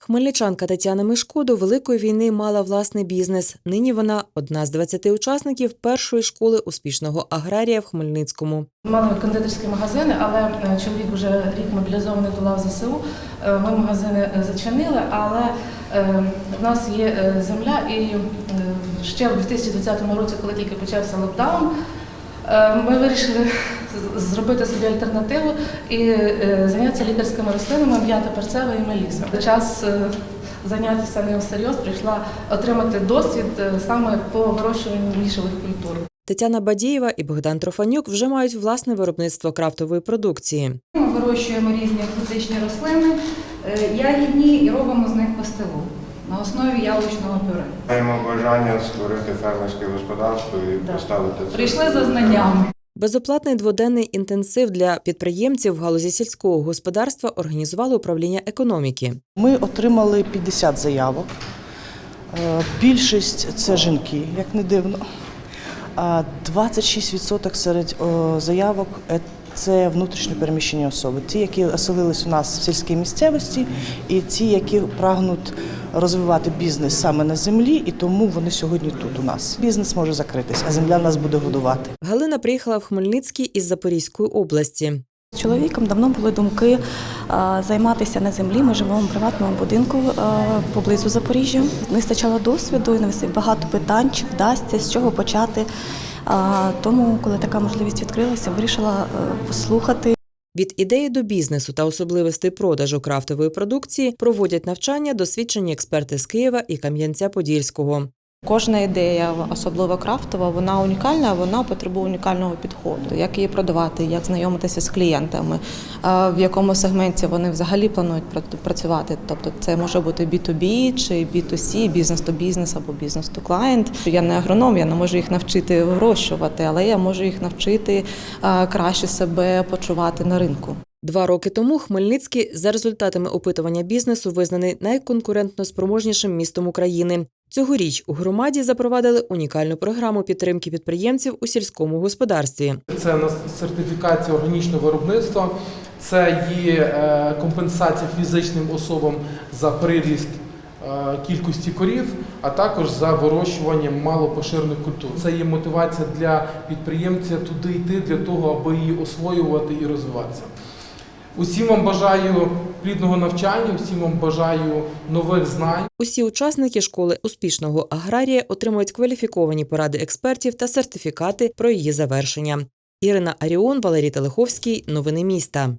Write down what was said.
Хмельничанка Тетяна Мишко до Великої війни мала власний бізнес. Нині вона одна з 20 учасників першої школи успішного аграрія в Хмельницькому. Мали кондитерські магазини, але е, чоловік вже рік мобілізований до лав ЗСУ. Е, Ми магазини е, зачинили, але в нас є земля, і ще в 2020 році, коли тільки почався локдаун, ми вирішили зробити собі альтернативу і е, зайнятися лікарськими рослинами м'ята перцева і меліса. Час е, зайнятися ним всерйоз прийшла отримати досвід е, саме по вирощуванню нішевих культур. Тетяна Бадієва і Богдан Трофанюк вже мають власне виробництво крафтової продукції. Ми вирощуємо різні екзотичні рослини, е, ягідні і робимо з них пастилу на основі яблучного пюре. Маємо бажання створити фермерське господарство і Да. поставити це. Прийшли за знаннями. Безоплатний дводенний інтенсив для підприємців в галузі сільського господарства організувало управління економіки. Ми отримали 50 заявок. Е, Більшість це жінки, як не дивно. А 26% серед заявок це внутрішньо переміщені особи. Ті, які оселились у нас в сільській місцевості, і ті, які прагнуть розвивати бізнес саме на землі, і тому вони сьогодні тут у нас. Бізнес може закритись, а земля нас буде годувати. Галина приїхала в Хмельницький із Запорізької області. Чоловіком давно були думки е, займатися на землі. Ми живемо в приватному будинку е, поблизу Запоріжжя. Не вистачало досвіду і вистачало багато питань, чи вдасться, з чого почати. Е, Тому, коли така можливість відкрилася, вирішила послухати. Від ідеї до бізнесу та особливостей продажу крафтової продукції проводять навчання досвідчені експерти з Києва і Кам'янця-Подільського. Кожна ідея, особливо крафтова, вона унікальна, вона потребує унікального підходу. Як її продавати, як знайомитися з клієнтами, в якому сегменті вони взагалі планують працювати. Тобто це може бути B2B чи B2C, бізнес то бізнес або бізнес то клієнт. Я не агроном, я не можу їх навчити вирощувати, але я можу їх навчити краще себе почувати на ринку. Два роки тому Хмельницький за результатами опитування бізнесу визнаний найконкурентно спроможнішим містом України. Цьогоріч у громаді запровадили унікальну програму підтримки підприємців у сільському господарстві. Це на сертифікація органічного виробництва, це є е, компенсація фізичним особам за приріст е, кількості корів, а також за вирощування малопоширених культур. Це є мотивація для підприємця туди йти для того, аби її освоювати і розвиватися. Усім вам бажаю плідного навчання, усім вам бажаю нових знань. Усі учасники школи успішного аграрія отримують кваліфіковані поради експертів та сертифікати про її завершення. Ірина Аріон, Валерій Телеховський. Новини міста.